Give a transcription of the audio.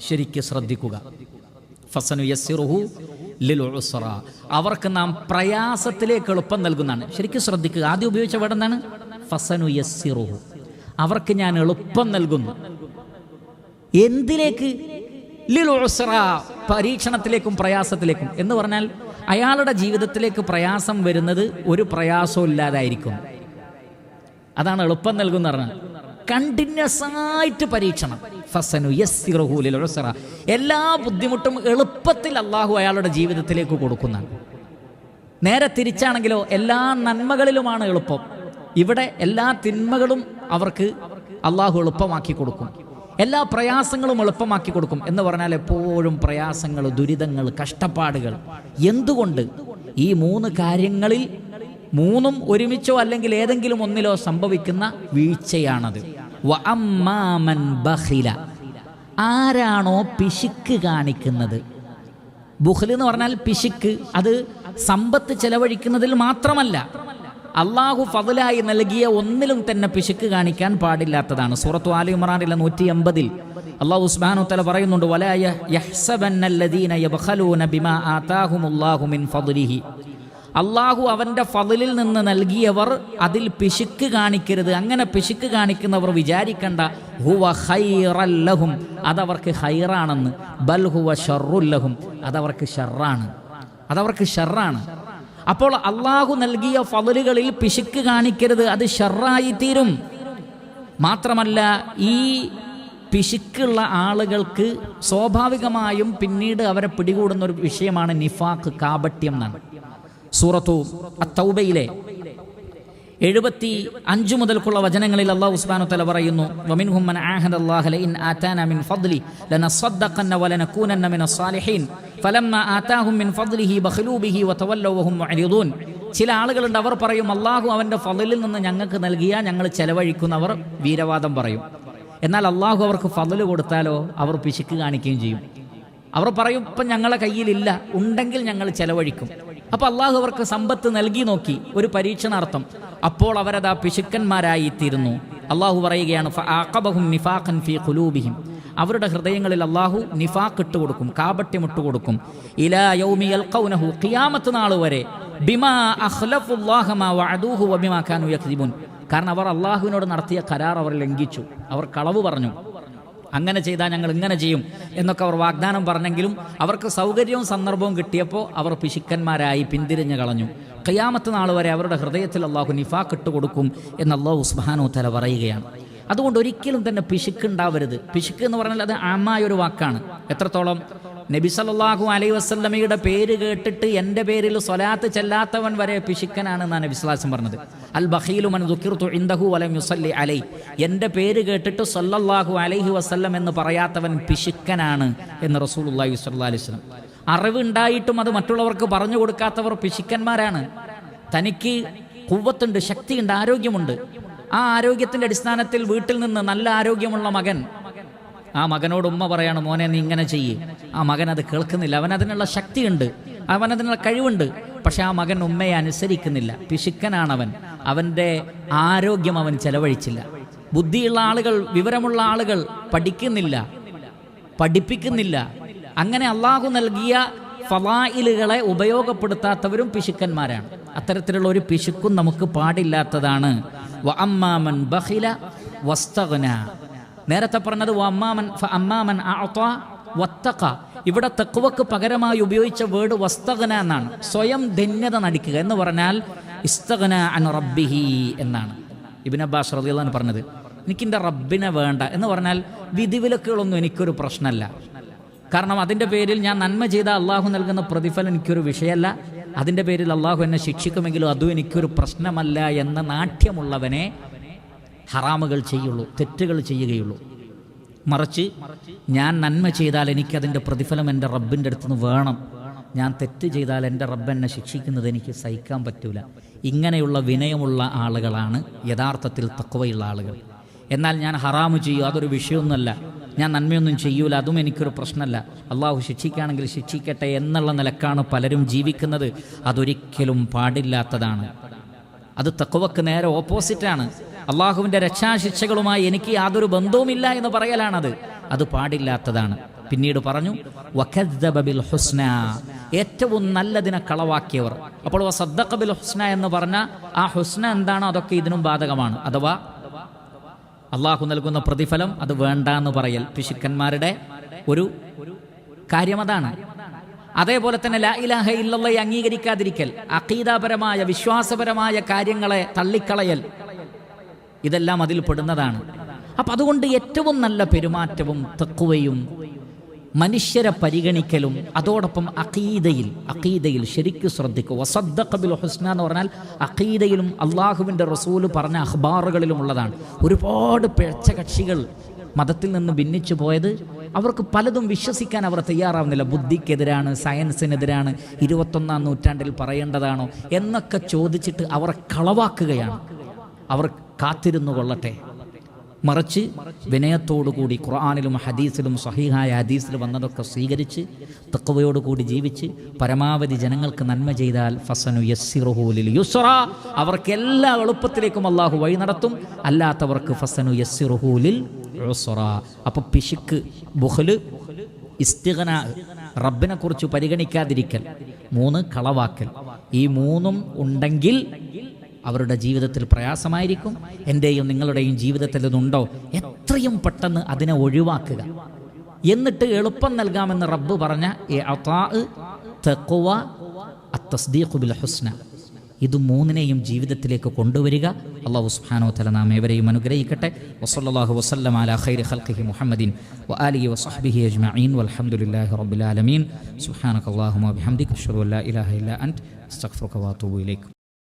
ശരിക്ക് ശ്രദ്ധിക്കുക. അവർക്ക് നാം പ്രയാസത്തിലേക്ക് എളുപ്പം നൽകുന്നതാണ്. ശരിക്കും ശ്രദ്ധിക്കുക. ആദ്യം ഉപയോഗിച്ച വേർഡ് എന്താണ്? ഫസനു യസ്സിറുഹു. അവർക്ക് ഞാൻ എളുപ്പം നൽകുന്നു. എന്തിലേക്ക്? ലിൽ ഉസ്റ. പരീക്ഷണത്തിലേക്കും പ്രയാസത്തിലേക്കും. എന്ന് പറഞ്ഞാൽ അയാളുടെ ജീവിതത്തിലേക്ക് പ്രയാസം വരുന്നത് ഒരു പ്രയാസവും ഇല്ലാതായിരിക്കും. അതാണ് എളുപ്പം നൽകുന്ന പറഞ്ഞാൽ. കണ്ടിന്യൂസ് ആയിട്ട് പരീക്ഷണം. ഫസനു യസ്സിറുഹു ലിൽ ഉസ്റ. എല്ലാ ബുദ്ധിമുട്ടും എളുപ്പത്തിൽ അള്ളാഹു അയാളുടെ ജീവിതത്തിലേക്ക് കൊടുക്കുന്നതാണ് നേരെ തിരിച്ചാണെങ്കിലോ എല്ലാ നന്മകളിലുമാണ് എളുപ്പം. ഇവിടെ എല്ലാ തിന്മകളും അവർക്ക് അള്ളാഹു എളുപ്പമാക്കി കൊടുക്കും. എല്ലാ പ്രയാസങ്ങളും എളുപ്പമാക്കി കൊടുക്കും എന്ന് പറഞ്ഞാൽ എപ്പോഴും പ്രയാസങ്ങൾ ദുരിതങ്ങൾ കഷ്ടപ്പാടുകൾ. എന്തുകൊണ്ട്? ഈ മൂന്ന് കാര്യങ്ങളിൽ മൂന്നും ഒരുമിച്ചോ അല്ലെങ്കിൽ ഏതെങ്കിലും ഒന്നിലോ സംഭവിക്കുന്ന വീഴ്ചയാണത്. ആരാണോ പിശുക്ക് കാണിക്കുന്നത്? ബുഹ്ലി എന്ന് പറഞ്ഞാൽ പിശുക്ക് അത് സമ്പത്ത് ചെലവഴിക്കുന്നതിൽ മാത്രമല്ല. അള്ളാഹു ഫതിലായി നൽകിയ ഒന്നിലും തന്നെ പിശുക്ക് കാണിക്കാൻ പാടില്ലാത്തതാണ്. സൂറത്തു ആലി ഇമ്രാനിലെ നൂറ്റി എൺപതിൽ അള്ളാഹു ഉസ്മാനു തല പറയുന്നുണ്ട് ബിമാ ആതാഹുമുല്ലാഹു മിൻ അള്ളാഹു അവന്റെ ഫതിലിൽ നിന്ന് നൽകിയവർ അതിൽ പിശുക്ക് കാണിക്കരുത്. അങ്ങനെ പിശുക്ക് കാണിക്കുന്നവർ വിചാരിക്കണ്ട. ഹുവ ഹൈറല്ലഹും അതവർക്ക് ഹൈറാണെന്ന് ബൽ ഹുവ ഷറുല്ലഹും അതവർക്ക് ഷെറാണ് അതവർക്ക് ഷെറാണ് അപ്പോൾ അള്ളാഹു നൽകിയ ഫതിലുകളിൽ പിശുക്ക് കാണിക്കരുത്. അത് ഷെറായി തീരും. മാത്രമല്ല ഈ പിശുക്കുള്ള ആളുകൾക്ക് സ്വാഭാവികമായും പിന്നീട് അവരെ പിടികൂടുന്ന ഒരു വിഷയമാണ് നിഫാഖ് കാപട്യം എന്നാണ്. സൂറത്തു അത്തൗബയിലെ എഴുപത്തി അഞ്ചു മുതൽക്കുള്ള വചനങ്ങളിൽ അള്ളാഹു ഉസ്മാനു തല പറയുന്നു വമിൻഹും മൻ ഫദ്ലി ആതാഹും മിൻ ഫദ്ലിഹി ബഖലൂ ബിഹി വഹും ചില ആളുകളുണ്ട് അവർ പറയും അള്ളാഹു അവന്റെ ഫതിലിൽ നിന്ന് ഞങ്ങൾക്ക് നൽകിയ ഞങ്ങൾ ചെലവഴിക്കുന്നവർ വീരവാദം പറയും. എന്നാൽ അള്ളാഹു അവർക്ക് ഫതിൽ കൊടുത്താലോ അവർ പിശുക്ക് കാണിക്കുകയും ചെയ്യും. അവർ പറയും ഇപ്പം ഞങ്ങളെ കയ്യിലില്ല ഉണ്ടെങ്കിൽ ഞങ്ങൾ ചെലവഴിക്കും. അപ്പോൾ അള്ളാഹു അവർക്ക് സമ്പത്ത് നൽകി നോക്കി. ഒരു പരീക്ഷണാർത്ഥം. അപ്പോൾ അവരതാ പിശുക്കന്മാരായി തീരുന്നു അള്ളാഹു പറയുകയാണ് നിഫാഖൻ ഖുലൂബിഹിം. അവരുടെ ഹൃദയങ്ങളിൽ അള്ളാഹു നിഫാഖ് ഇട്ട് കൊടുക്കും കാപട്യം കൊടുക്കും. ഇലാ യൗമി യൽഖൗനഹു ഖിയാമത്ത് നാൾ വരെ ബിമാ അഖ്ലഫുല്ലാഹ മാ വഅദൂഹു വബിമാ കാനൂ യക്ദിബുൻ കാരണം അവർ അള്ളാഹുവിനോട് നടത്തിയ കരാർ അവർ ലംഘിച്ചു. അവർ കളവ് പറഞ്ഞു. അങ്ങനെ ചെയ്താൽ ഞങ്ങൾ ഇങ്ങനെ ചെയ്യും എന്നൊക്കെ അവർ വാഗ്ദാനം പറഞ്ഞെങ്കിലും അവർക്ക് സൗകര്യവും സന്ദർഭവും കിട്ടിയപ്പോൾ അവർ പിശുക്കന്മാരായി പിന്തിരിഞ്ഞു കളഞ്ഞു. ഖിയാമത്ത് നാൾ വരെ അവരുടെ ഹൃദയത്തിൽ അള്ളാഹു നിഫാക്ക് ഇട്ട് കൊടുക്കും എന്ന് അള്ളാഹു ഉസ്ബാനോ തല പറയുകയാണ്. അതുകൊണ്ട് ഒരിക്കലും തന്നെ പിശുക്ക് ഉണ്ടാവരുത്. പിശുക്ക് എന്ന് പറഞ്ഞാൽ അത് ആമായ ഒരു വാക്കാണ്. എത്രത്തോളം? നബി സല്ലല്ലാഹു അലൈഹി വസല്ലമയുടെ പേര് കേട്ടിട്ട് എന്റെ പേരിൽ സ്വലാത്ത് ചെല്ലാത്തവൻ വരെ പിശുക്കനാണെന്നാണ് സ്വലാസം പറഞ്ഞത്. അൽ ബഖീലു മൻ ദുഃഖിർത്തു ഇൻദഹു വലം യുസല്ലി അലൈ. എന്റെ പേര് കേട്ടിട്ട് സല്ലല്ലാഹു അലൈഹി വസല്ലം എന്ന് പറയാത്തവൻ പിശുക്കനാണ് എന്ന് റസൂലുള്ളാഹി സ്വല്ലല്ലാഹി അലൈഹി വസല്ലം. അറിവുണ്ടായിട്ടും അത് മറ്റുള്ളവർക്ക് പറഞ്ഞു കൊടുക്കാത്തവർ പിശുക്കന്മാരാണ്. തനിക്ക് കുവ്വത്തുണ്ട് ശക്തിയുണ്ട് ആരോഗ്യമുണ്ട്. ആ ആരോഗ്യത്തിന്റെ അടിസ്ഥാനത്തിൽ വീട്ടിൽ നിന്ന് നല്ല ആരോഗ്യമുള്ള മകൻ ആ മകനോട് ഉമ്മ പറയാണ് മോനെ നീ ഇങ്ങനെ ചെയ്യേ. ആ മകൻ അത് കേൾക്കുന്നില്ല. അവൻ അതിനുള്ള ശക്തിയുണ്ട്. അവൻ അതിനുള്ള കഴിവുണ്ട്. പക്ഷെ ആ മകൻ ഉമ്മയെ അനുസരിക്കുന്നില്ല. പിശുക്കനാണവൻ. അവന്റെ ആരോഗ്യം അവൻ ചെലവഴിച്ചില്ല. ബുദ്ധിയുള്ള ആളുകൾ വിവരമുള്ള ആളുകൾ പഠിക്കുന്നില്ല. പഠിപ്പിക്കുന്നില്ല. അങ്ങനെ അള്ളാഹു നൽകിയ ഫവായിലുകളെ ഉപയോഗപ്പെടുത്താത്തവരും പിശുക്കന്മാരാണ്. അത്തരത്തിലുള്ള ഒരു പിശുക്കും നമുക്ക് പാടില്ലാത്തതാണ്. വസ്തഗ്ന. നേരത്തെ പറഞ്ഞത് അമ്മാമൻ അമ്മാമൻ വത്തഖ. ഇവിടെ തെക്കുവക്ക് പകരമായി ഉപയോഗിച്ച വേർഡ് വസ്തകന എന്നാണ്. സ്വയം ധന്യത നടിക്കുക എന്ന് പറഞ്ഞാൽ ഇസ്തകന അൻ റബ്ബിഹി എന്നാണ്. ഇബിൻ അബ്ബാസ് പറഞ്ഞത് പറഞ്ഞത്. എനിക്കെന്റെ റബ്ബിനെ വേണ്ട എന്ന് പറഞ്ഞാൽ വിധിവിലക്കുകളൊന്നും എനിക്കൊരു പ്രശ്നമല്ല. കാരണം അതിന്റെ പേരിൽ ഞാൻ നന്മ ചെയ്ത അള്ളാഹു നൽകുന്ന പ്രതിഫലം എനിക്കൊരു വിഷയമല്ല. അതിന്റെ പേരിൽ അള്ളാഹു എന്നെ ശിക്ഷിക്കുമെങ്കിലും അതും എനിക്കൊരു പ്രശ്നമല്ല എന്ന നാട്യമുള്ളവനെ ഹറാമുകൾ ചെയ്യുള്ളൂ തെറ്റുകൾ ചെയ്യുകയുള്ളൂ. മറിച്ച് ഞാൻ നന്മ ചെയ്താൽ എനിക്കതിന്റെ പ്രതിഫലം എന്റെ റബ്ബിന്റെ അടുത്ത് നിന്ന് വേണം. ഞാൻ തെറ്റ് ചെയ്താൽ എന്റെ റബ്ബ് എന്നെ ശിക്ഷിക്കുന്നത് എനിക്ക് സഹിക്കാൻ പറ്റൂല. ഇങ്ങനെയുള്ള വിനയമുള്ള ആളുകളാണ് യഥാർത്ഥത്തിൽ തക്കവയുള്ള ആളുകൾ. എന്നാൽ ഞാൻ ഹറാമു ചെയ്യും അതൊരു വിഷയമൊന്നുമല്ല. ഞാൻ നന്മയൊന്നും ചെയ്യൂല അതും എനിക്കൊരു പ്രശ്നമല്ല. അള്ളാഹു ശിക്ഷിക്കുകയാണെങ്കിൽ ശിക്ഷിക്കട്ടെ എന്നുള്ള നിലക്കാണ് പലരും ജീവിക്കുന്നത്. അതൊരിക്കലും പാടില്ലാത്തതാണ്. അത് തക്കവക്ക് നേരെ ഓപ്പോസിറ്റാണ് അള്ളാഹുവിന്റെ രക്ഷാശിക്ഷകളുമായി എനിക്ക് യാതൊരു ബന്ധവുമില്ല എന്ന് പറയലാണത്. അത് പാടില്ലാത്തതാണ്. പിന്നീട് പറഞ്ഞു ഹുസ്ന ഏറ്റവും നല്ലതിനെ കളവാക്കിയവർ. അപ്പോൾ വസദ്ദഖ ബിൽ ഹുസ്ന എന്ന് പറഞ്ഞ ആ ഹുസ്ന എന്താണോ അതൊക്കെ ഇതിനും ബാധകമാണ്. അഥവാ അള്ളാഹു നൽകുന്ന പ്രതിഫലം അത് വേണ്ട എന്ന് പറയൽ. പിശുക്കന്മാരുടെ ഒരു കാര്യം അതാണ്. അതേപോലെ തന്നെ ലാ ഇലാഹ ഇല്ലല്ലയെ അംഗീകരിക്കാതിരിക്കൽ അഖീദാപരമായ വിശ്വാസപരമായ കാര്യങ്ങളെ തള്ളിക്കളയൽ. ഇതെല്ലാം അതിൽ പെടുന്നതാണ്. അപ്പം അതുകൊണ്ട് ഏറ്റവും നല്ല പെരുമാറ്റവും തെക്കുവയും മനുഷ്യരെ പരിഗണിക്കലും അതോടൊപ്പം അഖീദയിൽ അഖീദയിൽ ശരിക്കും ശ്രദ്ധിക്കുക. വസദ്ദഖബിൽ ഹുസ്ന എന്ന് പറഞ്ഞാൽ അഖീദയിലും അള്ളാഹുവിന്റെ റസൂൽ പറഞ്ഞ അഖ്ബാറുകളിലും ഉള്ളതാണ്. ഒരുപാട് പിഴച്ച കക്ഷികൾ മതത്തിൽ നിന്ന് ഭിന്നിച്ചു പോയത്. അവർക്ക് പലതും വിശ്വസിക്കാൻ അവർ തയ്യാറാവുന്നില്ല. ബുദ്ധിക്കെതിരാണ് സയൻസിനെതിരാണ് ഇരുപത്തൊന്നാം നൂറ്റാണ്ടിൽ പറയേണ്ടതാണോ എന്നൊക്കെ ചോദിച്ചിട്ട് അവർ കളവാക്കുകയാണ്. അവർ കാത്തിരുന്നു കൊള്ളട്ടെ. മറിച്ച് വിനയത്തോടുകൂടി ഖുർആാനിലും ഹദീസിലും സഹീഹായ ഹദീസിൽ വന്നതൊക്കെ സ്വീകരിച്ച് തക്കവയോടുകൂടി ജീവിച്ച് പരമാവധി ജനങ്ങൾക്ക് നന്മ ചെയ്താൽ ഫസനു യസ്സിറുഹൂലിൽ യുസ്റ. അവർക്ക് എല്ലാ എളുപ്പത്തിലേക്കും അള്ളാഹു വഴി നടത്തും. അല്ലാത്തവർക്ക് ഫസനു യസ്സിറുഹൂലിൽ യുസ്റ. അപ്പോൾ പിശുക്ക് ബുഹൽ ഇസ്തിഗന റബ്ബിനെ കുറിച്ച് പരിഗണിക്കാതിരിക്കൽ. മൂന്ന് കളവാക്കൽ. ഈ മൂന്നും ഉണ്ടെങ്കിൽ അവരുടെ ജീവിതത്തിൽ പ്രയാസമായിരിക്കും. എന്റെയും നിങ്ങളുടെയും ജീവിതത്തിൽ ഇതുണ്ടോ? എത്രയും പെട്ടെന്ന് അതിനെ ഒഴിവാക്കുക. എന്നിട്ട് എളുപ്പം നൽകാമെന്ന് റബ്ബ് പറഞ്ഞ ബിൽ ഹുസ്ന. ഇത് മൂന്നിനെയും ജീവിതത്തിലേക്ക് കൊണ്ടുവരിക. അള്ളാഹു സുഹാനോ തല നാം ഏവരെയും അനുഗ്രഹിക്കട്ടെ. വസല്ലാഹു വസ്ലം അല ഖൈരി ഹൽഖി മുഹമ്മദീൻ വാലി വസ്ബിഹി അജ്മീൻ വൽഹംദുലില്ലാഹി റബ്ബിൽ ആലമീൻ. സുബ്ഹാനക അല്ലാഹുമ്മ വബിഹംദിക അഷ്ഹദു ഇലാഹ ഇല്ല അൻത. അസ്തഗ്ഫിറുക